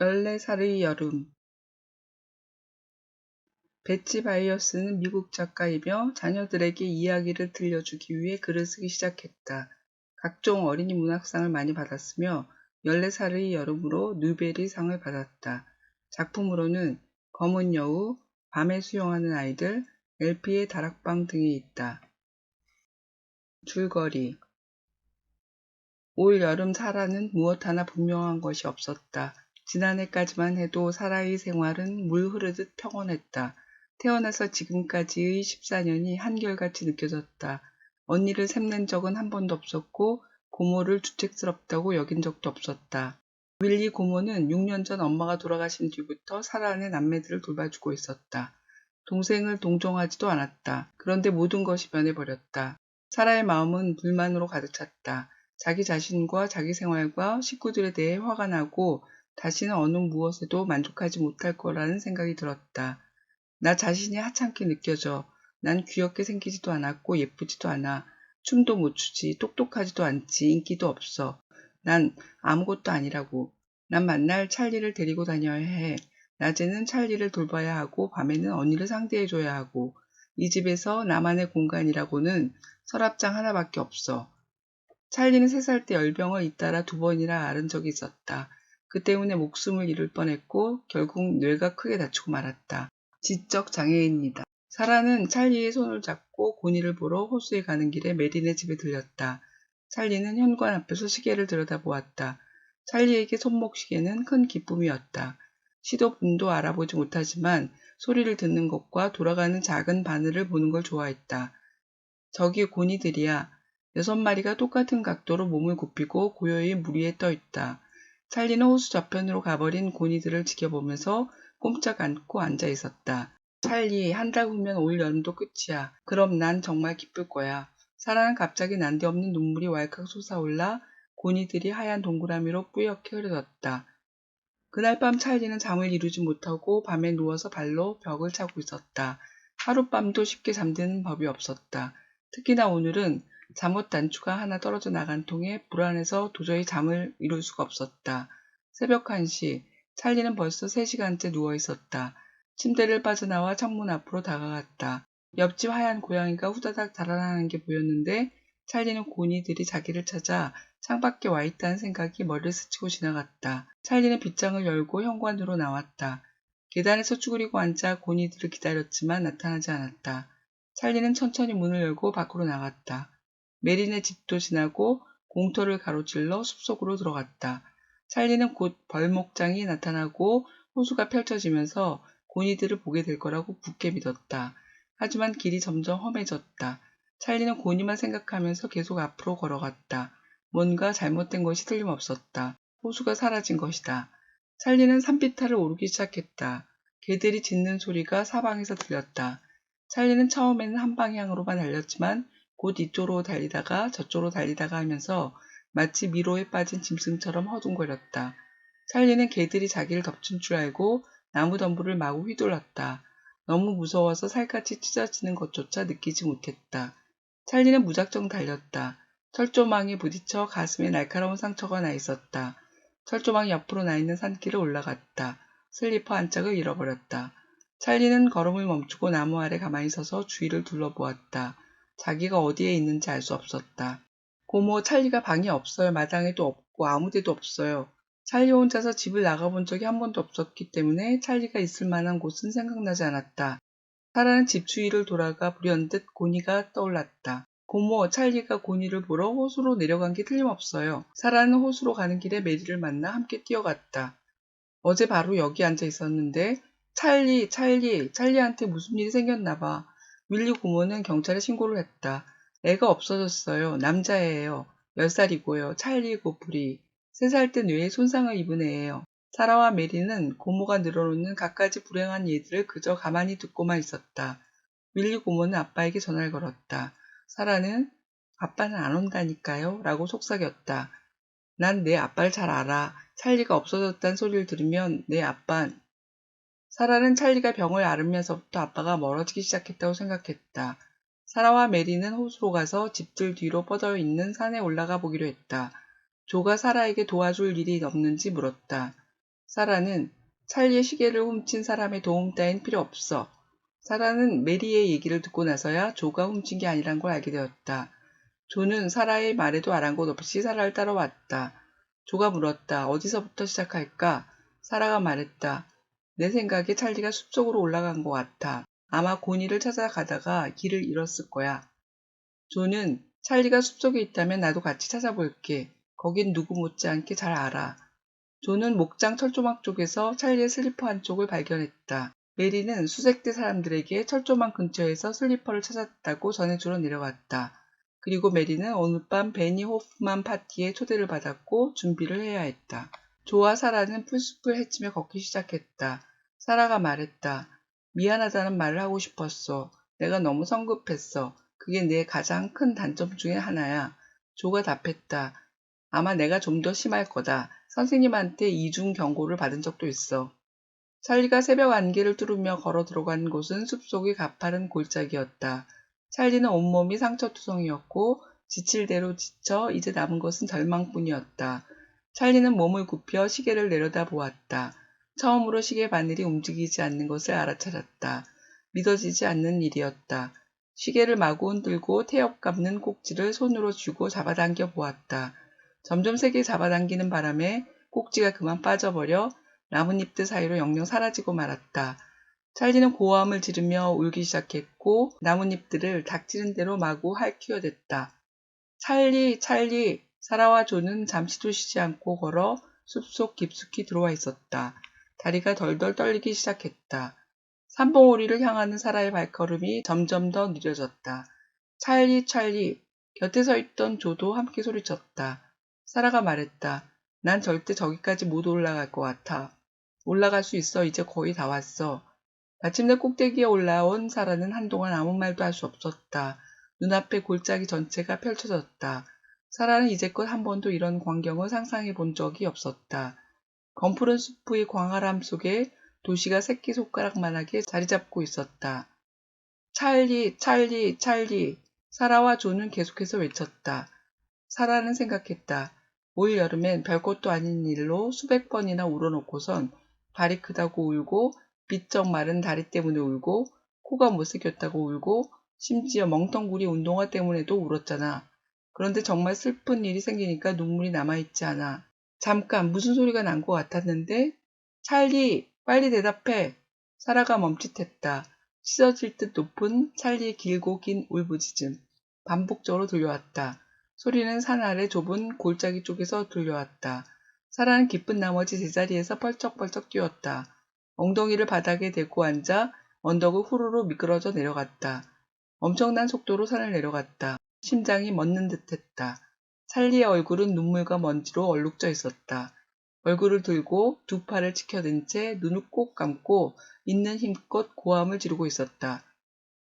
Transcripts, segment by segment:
14살의 여름 베치 바이어스는 미국 작가이며 자녀들에게 이야기를 들려주기 위해 글을 쓰기 시작했다. 각종 어린이 문학상을 많이 받았으며 14살의 여름으로 누베리 상을 받았다. 작품으로는 검은 여우, 밤에 수영하는 아이들, 엘피의 다락방 등이 있다. 줄거리 올 여름 사라는 무엇 하나 분명한 것이 없었다. 지난해까지만 해도 사라의 생활은 물 흐르듯 평온했다. 태어나서 지금까지의 14년이 한결같이 느껴졌다. 언니를 샘낸 적은 한 번도 없었고 고모를 주책스럽다고 여긴 적도 없었다. 윌리 고모는 6년 전 엄마가 돌아가신 뒤부터 사라의 남매들을 돌봐주고 있었다. 동생을 동정하지도 않았다. 그런데 모든 것이 변해버렸다. 사라의 마음은 불만으로 가득 찼다. 자기 자신과 자기 생활과 식구들에 대해 화가 나고 다시는 어느 무엇에도 만족하지 못할 거라는 생각이 들었다. 나 자신이 하찮게 느껴져. 난 귀엽게 생기지도 않았고 예쁘지도 않아. 춤도 못 추지, 똑똑하지도 않지, 인기도 없어. 난 아무것도 아니라고. 난 만날 찰리를 데리고 다녀야 해. 낮에는 찰리를 돌봐야 하고 밤에는 언니를 상대해줘야 하고 이 집에서 나만의 공간이라고는 서랍장 하나밖에 없어. 찰리는 세 살 때 열병을 잇따라 두 번이나 앓은 적이 있었다. 그 때문에 목숨을 잃을 뻔했고 결국 뇌가 크게 다치고 말았다. 지적 장애인이다. 사라는 찰리의 손을 잡고 고니를 보러 호수에 가는 길에 메린의 집에 들렸다. 찰리는 현관 앞에서 시계를 들여다보았다. 찰리에게 손목 시계는 큰 기쁨이었다. 시도 분도 알아보지 못하지만 소리를 듣는 것과 돌아가는 작은 바늘을 보는 걸 좋아했다. 저기 고니들이야. 여섯 마리가 똑같은 각도로 몸을 굽히고 고요히 물 위에 떠 있다. 찰리는 호수 저편으로 가버린 고니들을 지켜보면서 꼼짝 않고 앉아 있었다. 찰리, 한 달 후면 올 여름도 끝이야. 그럼 난 정말 기쁠 거야. 사라는 갑자기 난데없는 눈물이 왈칵 솟아올라 고니들이 하얀 동그라미로 뿌옇게 흐려졌다. 그날 밤 찰리는 잠을 이루지 못하고 밤에 누워서 발로 벽을 차고 있었다. 하룻밤도 쉽게 잠드는 법이 없었다. 특히나 오늘은 잠옷 단추가 하나 떨어져 나간 통에 불안해서 도저히 잠을 이룰 수가 없었다. 새벽 1시, 찰리는 벌써 3시간째 누워 있었다. 침대를 빠져나와 창문 앞으로 다가갔다. 옆집 하얀 고양이가 후다닥 달아나는 게 보였는데 찰리는 고니들이 자기를 찾아 창밖에 와 있다는 생각이 머리를 스치고 지나갔다. 찰리는 빗장을 열고 현관으로 나왔다. 계단에서 쭈그리고 앉아 고니들을 기다렸지만 나타나지 않았다. 찰리는 천천히 문을 열고 밖으로 나갔다. 메린의 집도 지나고 공터를 가로질러 숲속으로 들어갔다. 찰리는 곧 벌목장이 나타나고 호수가 펼쳐지면서 고니들을 보게 될 거라고 굳게 믿었다. 하지만 길이 점점 험해졌다. 찰리는 고니만 생각하면서 계속 앞으로 걸어갔다. 뭔가 잘못된 것이 틀림없었다. 호수가 사라진 것이다. 찰리는 산비탈을 오르기 시작했다. 개들이 짖는 소리가 사방에서 들렸다. 찰리는 처음에는 한 방향으로만 달렸지만 곧 이쪽으로 달리다가 저쪽으로 달리다가 하면서 마치 미로에 빠진 짐승처럼 허둥거렸다. 찰리는 개들이 자기를 덮친 줄 알고 나무 덤불을 마구 휘둘렀다. 너무 무서워서 살갗이 찢어지는 것조차 느끼지 못했다. 찰리는 무작정 달렸다. 철조망에 부딪혀 가슴에 날카로운 상처가 나 있었다. 철조망 옆으로 나 있는 산길을 올라갔다. 슬리퍼 한 짝을 잃어버렸다. 찰리는 걸음을 멈추고 나무 아래 가만히 서서 주위를 둘러보았다. 자기가 어디에 있는지 알 수 없었다. 고모 찰리가 방이 없어요. 마당에도 없고 아무데도 없어요. 찰리 혼자서 집을 나가본 적이 한 번도 없었기 때문에 찰리가 있을 만한 곳은 생각나지 않았다. 사라는 집 주위를 돌아가 불현듯 고니가 떠올랐다. 고모 찰리가 고니를 보러 호수로 내려간 게 틀림없어요. 사라는 호수로 가는 길에 메리를 만나 함께 뛰어갔다. 어제 바로 여기 앉아 있었는데 찰리, 찰리, 찰리한테 무슨 일이 생겼나 봐. 윌리 고모는 경찰에 신고를 했다. 애가 없어졌어요. 남자예요. 10살이고요. 찰리 고프리. 3살 때 뇌에 손상을 입은 애예요. 사라와 메리는 고모가 늘어놓는 갖가지 불행한 예들을 그저 가만히 듣고만 있었다. 윌리 고모는 아빠에게 전화를 걸었다. 사라는 아빠는 안 온다니까요? 라고 속삭였다. 난 내 아빠를 잘 알아. 찰리가 없어졌단 소리를 들으면 내 아빠 사라는 찰리가 병을 앓으면서부터 아빠가 멀어지기 시작했다고 생각했다. 사라와 메리는 호수로 가서 집들 뒤로 뻗어 있는 산에 올라가 보기로 했다. 조가 사라에게 도와줄 일이 없는지 물었다. 사라는 찰리의 시계를 훔친 사람의 도움 따윈 필요 없어. 사라는 메리의 얘기를 듣고 나서야 조가 훔친 게 아니란 걸 알게 되었다. 조는 사라의 말에도 아랑곳 없이 사라를 따라왔다. 조가 물었다. 어디서부터 시작할까? 사라가 말했다. 내 생각에 찰리가 숲속으로 올라간 것 같아. 아마 고니를 찾아가다가 길을 잃었을 거야. 조는 찰리가 숲속에 있다면 나도 같이 찾아볼게. 거긴 누구 못지않게 잘 알아. 조는 목장 철조망 쪽에서 찰리의 슬리퍼 한쪽을 발견했다. 메리는 수색대 사람들에게 철조망 근처에서 슬리퍼를 찾았다고 전해주러 내려갔다. 그리고 메리는 오늘 밤 베니 호프만 파티에 초대를 받았고 준비를 해야 했다. 조와 사라는 풀숲을 헤치며 걷기 시작했다. 사라가 말했다. 미안하다는 말을 하고 싶었어. 내가 너무 성급했어. 그게 내 가장 큰 단점 중에 하나야. 조가 답했다. 아마 내가 좀 더 심할 거다. 선생님한테 이중 경고를 받은 적도 있어. 찰리가 새벽 안개를 뚫으며 걸어 들어간 곳은 숲속의 가파른 골짜기였다. 찰리는 온몸이 상처투성이었고 지칠 대로 지쳐 이제 남은 것은 절망뿐이었다. 찰리는 몸을 굽혀 시계를 내려다 보았다. 처음으로 시계 바늘이 움직이지 않는 것을 알아차렸다. 믿어지지 않는 일이었다. 시계를 마구 흔들고 태엽 감는 꼭지를 손으로 쥐고 잡아당겨 보았다. 점점 세게 잡아당기는 바람에 꼭지가 그만 빠져버려 나뭇잎들 사이로 영영 사라지고 말았다. 찰리는 고함을 지르며 울기 시작했고 나뭇잎들을 닥치는 대로 마구 할퀴어댔다. 찰리, 찰리, 사라와 조는 잠시도 쉬지 않고 걸어 숲속 깊숙이 들어와 있었다. 다리가 덜덜 떨리기 시작했다. 삼봉오리를 향하는 사라의 발걸음이 점점 더 느려졌다. 찰리, 찰리, 곁에 서 있던 조도 함께 소리쳤다. 사라가 말했다. 난 절대 저기까지 못 올라갈 것 같아. 올라갈 수 있어. 이제 거의 다 왔어. 마침내 꼭대기에 올라온 사라는 한동안 아무 말도 할 수 없었다. 눈앞에 골짜기 전체가 펼쳐졌다. 사라는 이제껏 한 번도 이런 광경을 상상해 본 적이 없었다. 검푸른 숲의 광활함 속에 도시가 새끼손가락만하게 자리 잡고 있었다. 찰리, 찰리, 찰리. 사라와 조는 계속해서 외쳤다. 사라는 생각했다. 올 여름엔 별것도 아닌 일로 수백 번이나 울어놓고선 발이 크다고 울고 비쩍 마른 다리 때문에 울고 코가 못생겼다고 울고 심지어 멍텅구리 운동화 때문에도 울었잖아. 그런데 정말 슬픈 일이 생기니까 눈물이 남아있지 않아. 잠깐 무슨 소리가 난 것 같았는데 찰리 빨리 대답해. 사라가 멈칫했다. 씻어질 듯 높은 찰리의 길고 긴 울부짖음. 반복적으로 들려왔다. 소리는 산 아래 좁은 골짜기 쪽에서 들려왔다. 사라는 기쁜 나머지 제자리에서 펄쩍펄쩍 뛰었다. 엉덩이를 바닥에 대고 앉아 언덕을 후루루 미끄러져 내려갔다. 엄청난 속도로 산을 내려갔다. 심장이 멎는 듯했다. 찰리의 얼굴은 눈물과 먼지로 얼룩져 있었다. 얼굴을 들고 두 팔을 치켜든 채 눈을 꼭 감고 있는 힘껏 고함을 지르고 있었다.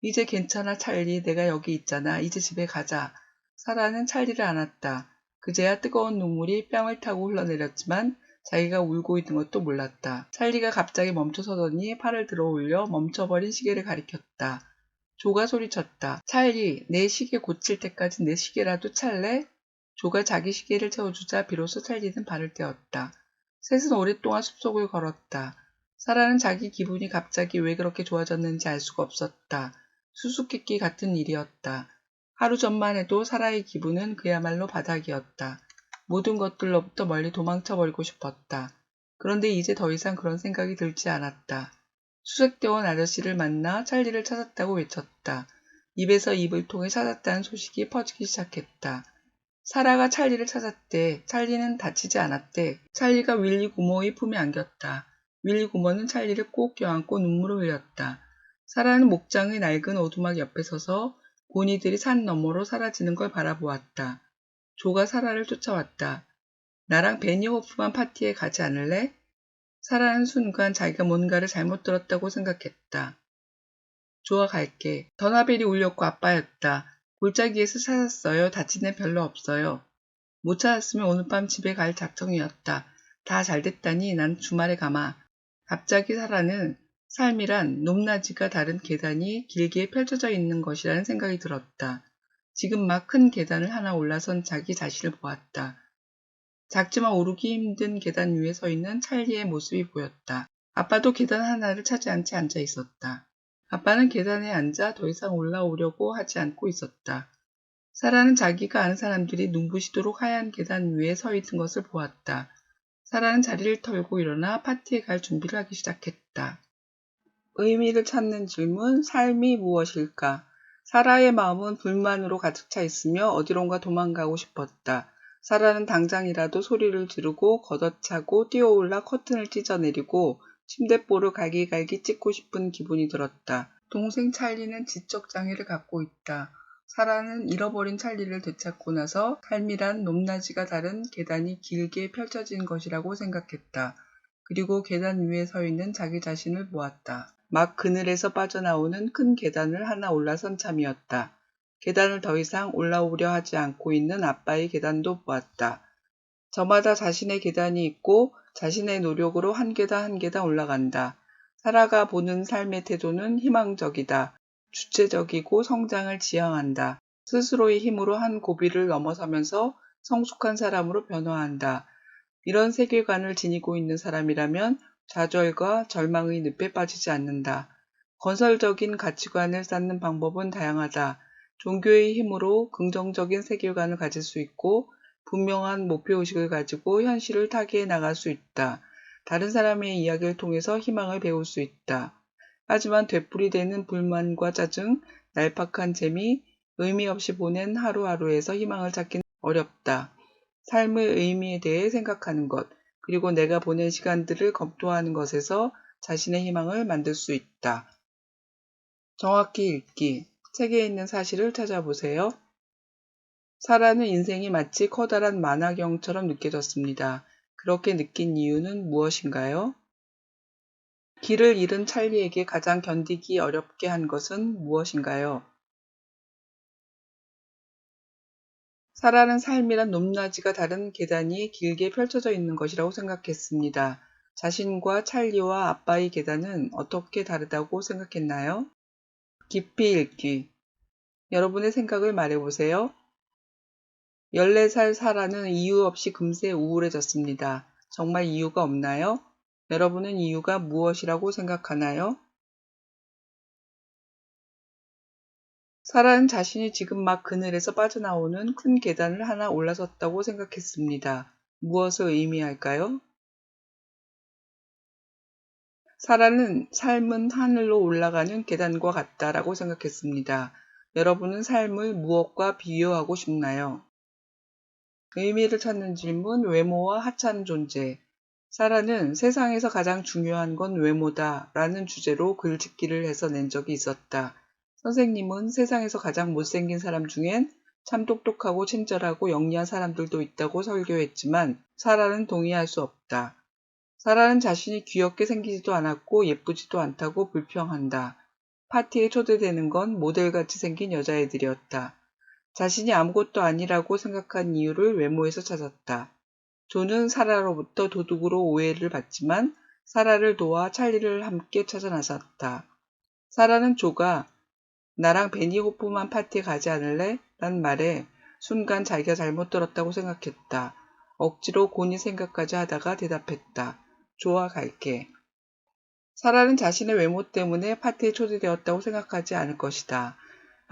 이제 괜찮아 찰리 내가 여기 있잖아 이제 집에 가자. 사라는 찰리를 안았다. 그제야 뜨거운 눈물이 뺨을 타고 흘러내렸지만 자기가 울고 있는 것도 몰랐다. 찰리가 갑자기 멈춰서더니 팔을 들어 올려 멈춰버린 시계를 가리켰다. 조가 소리쳤다. 찰리, 내 시계 고칠 때까지 내 시계라도 찰래? 조가 자기 시계를 채워주자 비로소 찰리는 발을 떼었다. 셋은 오랫동안 숲속을 걸었다. 사라는 자기 기분이 갑자기 왜 그렇게 좋아졌는지 알 수가 없었다. 수수께끼 같은 일이었다. 하루 전만 해도 사라의 기분은 그야말로 바닥이었다. 모든 것들로부터 멀리 도망쳐 버리고 싶었다. 그런데 이제 더 이상 그런 생각이 들지 않았다. 수색대원 아저씨를 만나 찰리를 찾았다고 외쳤다. 입에서 입을 통해 찾았다는 소식이 퍼지기 시작했다. 사라가 찰리를 찾았대. 찰리는 다치지 않았대. 찰리가 윌리 고모의 품에 안겼다. 윌리 고모는 찰리를 꼭 껴안고 눈물을 흘렸다. 사라는 목장의 낡은 오두막 옆에 서서 고니들이 산 너머로 사라지는 걸 바라보았다. 조가 사라를 쫓아왔다. 나랑 베니 호프만 파티에 가지 않을래? 사라는 순간 자기가 뭔가를 잘못 들었다고 생각했다. 조아 갈게. 더나벨이 울렸고 아빠였다. 골짜기에서 찾았어요. 다친 애 별로 없어요. 못 찾았으면 오늘 밤 집에 갈 작정이었다. 다 잘 됐다니 난 주말에 가마. 갑자기 사라는 삶이란 높낮이가 다른 계단이 길게 펼쳐져 있는 것이라는 생각이 들었다. 지금 막 큰 계단을 하나 올라선 자기 자신을 보았다. 작지만 오르기 힘든 계단 위에 서 있는 찰리의 모습이 보였다. 아빠도 계단 하나를 차지 않지 앉아 있었다. 아빠는 계단에 앉아 더 이상 올라오려고 하지 않고 있었다. 사라는 자기가 아는 사람들이 눈부시도록 하얀 계단 위에 서 있는 것을 보았다. 사라는 자리를 털고 일어나 파티에 갈 준비를 하기 시작했다. 의미를 찾는 질문, 삶이 무엇일까? 사라의 마음은 불만으로 가득 차 있으며 어디론가 도망가고 싶었다. 사라는 당장이라도 소리를 지르고 걷어차고 뛰어올라 커튼을 찢어내리고 침대보를 갈기갈기 찢고 싶은 기분이 들었다. 동생 찰리는 지적 장애를 갖고 있다. 사라는 잃어버린 찰리를 되찾고 나서 삶이란 높낮이가 다른 계단이 길게 펼쳐진 것이라고 생각했다. 그리고 계단 위에 서 있는 자기 자신을 보았다. 막 그늘에서 빠져나오는 큰 계단을 하나 올라선 참이었다. 계단을 더 이상 올라오려 하지 않고 있는 아빠의 계단도 보았다. 저마다 자신의 계단이 있고 자신의 노력으로 한 계단 한 계단 올라간다. 살아가 보는 삶의 태도는 희망적이다. 주체적이고 성장을 지향한다. 스스로의 힘으로 한 고비를 넘어서면서 성숙한 사람으로 변화한다. 이런 세계관을 지니고 있는 사람이라면 좌절과 절망의 늪에 빠지지 않는다. 건설적인 가치관을 쌓는 방법은 다양하다. 종교의 힘으로 긍정적인 세계관을 가질 수 있고 분명한 목표의식을 가지고 현실을 타개해 나갈 수 있다. 다른 사람의 이야기를 통해서 희망을 배울 수 있다. 하지만 되풀이 되는 불만과 짜증, 날팍한 재미, 의미 없이 보낸 하루하루에서 희망을 찾기는 어렵다. 삶의 의미에 대해 생각하는 것, 그리고 내가 보낸 시간들을 검토하는 것에서 자신의 희망을 만들 수 있다. 정확히 읽기. 책에 있는 사실을 찾아보세요. 사라는 인생이 마치 커다란 만화경처럼 느껴졌습니다. 그렇게 느낀 이유는 무엇인가요? 길을 잃은 찰리에게 가장 견디기 어렵게 한 것은 무엇인가요? 사라는 삶이란 높낮이가 다른 계단이 길게 펼쳐져 있는 것이라고 생각했습니다. 자신과 찰리와 아빠의 계단은 어떻게 다르다고 생각했나요? 깊이 읽기. 여러분의 생각을 말해보세요. 14살 사라는 이유 없이 금세 우울해졌습니다. 정말 이유가 없나요? 여러분은 이유가 무엇이라고 생각하나요? 사라는 자신이 지금 막 그늘에서 빠져나오는 큰 계단을 하나 올라섰다고 생각했습니다. 무엇을 의미할까요? 사라는 삶은 하늘로 올라가는 계단과 같다라고 생각했습니다. 여러분은 삶을 무엇과 비유하고 싶나요? 의미를 찾는 질문, 외모와 하찮은 존재. 사라는 세상에서 가장 중요한 건 외모다 라는 주제로 글짓기를 해서 낸 적이 있었다. 선생님은 세상에서 가장 못생긴 사람 중엔 참 똑똑하고 친절하고 영리한 사람들도 있다고 설교했지만 사라는 동의할 수 없다. 사라는 자신이 귀엽게 생기지도 않았고 예쁘지도 않다고 불평한다. 파티에 초대되는 건 모델같이 생긴 여자애들이었다. 자신이 아무것도 아니라고 생각한 이유를 외모에서 찾았다. 조는 사라로부터 도둑으로 오해를 받지만 사라를 도와 찰리를 함께 찾아 나섰다. 사라는 조가 나랑 베니 호프만 파티에 가지 않을래? 란 말에 순간 자기가 잘못 들었다고 생각했다. 억지로 곤히 생각까지 하다가 대답했다. 좋아 갈게. 사라는 자신의 외모 때문에 파티에 초대되었다고 생각하지 않을 것이다.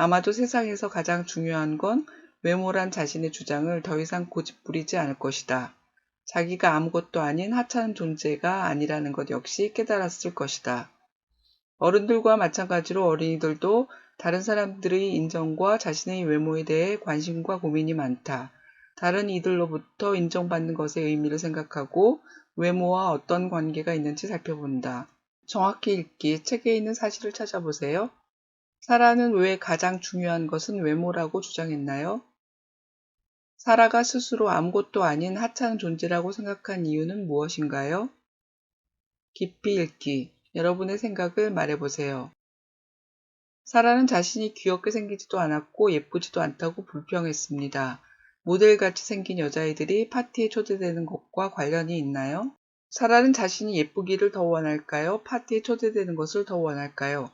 아마도 세상에서 가장 중요한 건 외모란 자신의 주장을 더 이상 고집부리지 않을 것이다. 자기가 아무것도 아닌 하찮은 존재가 아니라는 것 역시 깨달았을 것이다. 어른들과 마찬가지로 어린이들도 다른 사람들의 인정과 자신의 외모에 대해 관심과 고민이 많다. 다른 이들로부터 인정받는 것의 의미를 생각하고 외모와 어떤 관계가 있는지 살펴본다. 정확히 읽기, 책에 있는 사실을 찾아보세요. 사라는 왜 가장 중요한 것은 외모라고 주장했나요? 사라가 스스로 아무것도 아닌 하찮은 존재라고 생각한 이유는 무엇인가요? 깊이 읽기, 여러분의 생각을 말해보세요. 사라는 자신이 귀엽게 생기지도 않았고 예쁘지도 않다고 불평했습니다. 모델같이 생긴 여자애들이 파티에 초대되는 것과 관련이 있나요? 사라는 자신이 예쁘기를 더 원할까요? 파티에 초대되는 것을 더 원할까요?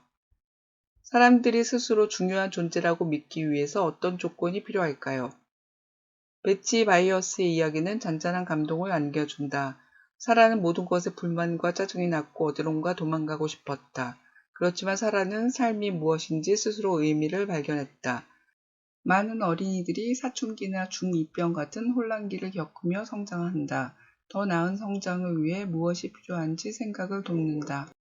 사람들이 스스로 중요한 존재라고 믿기 위해서 어떤 조건이 필요할까요? 배치 바이어스의 이야기는 잔잔한 감동을 안겨준다. 사라는 모든 것에 불만과 짜증이 났고 어디론가 도망가고 싶었다. 그렇지만 사라는 삶이 무엇인지 스스로 의미를 발견했다. 많은 어린이들이 사춘기나 중2병 같은 혼란기를 겪으며 성장한다. 더 나은 성장을 위해 무엇이 필요한지 생각을 돕는다.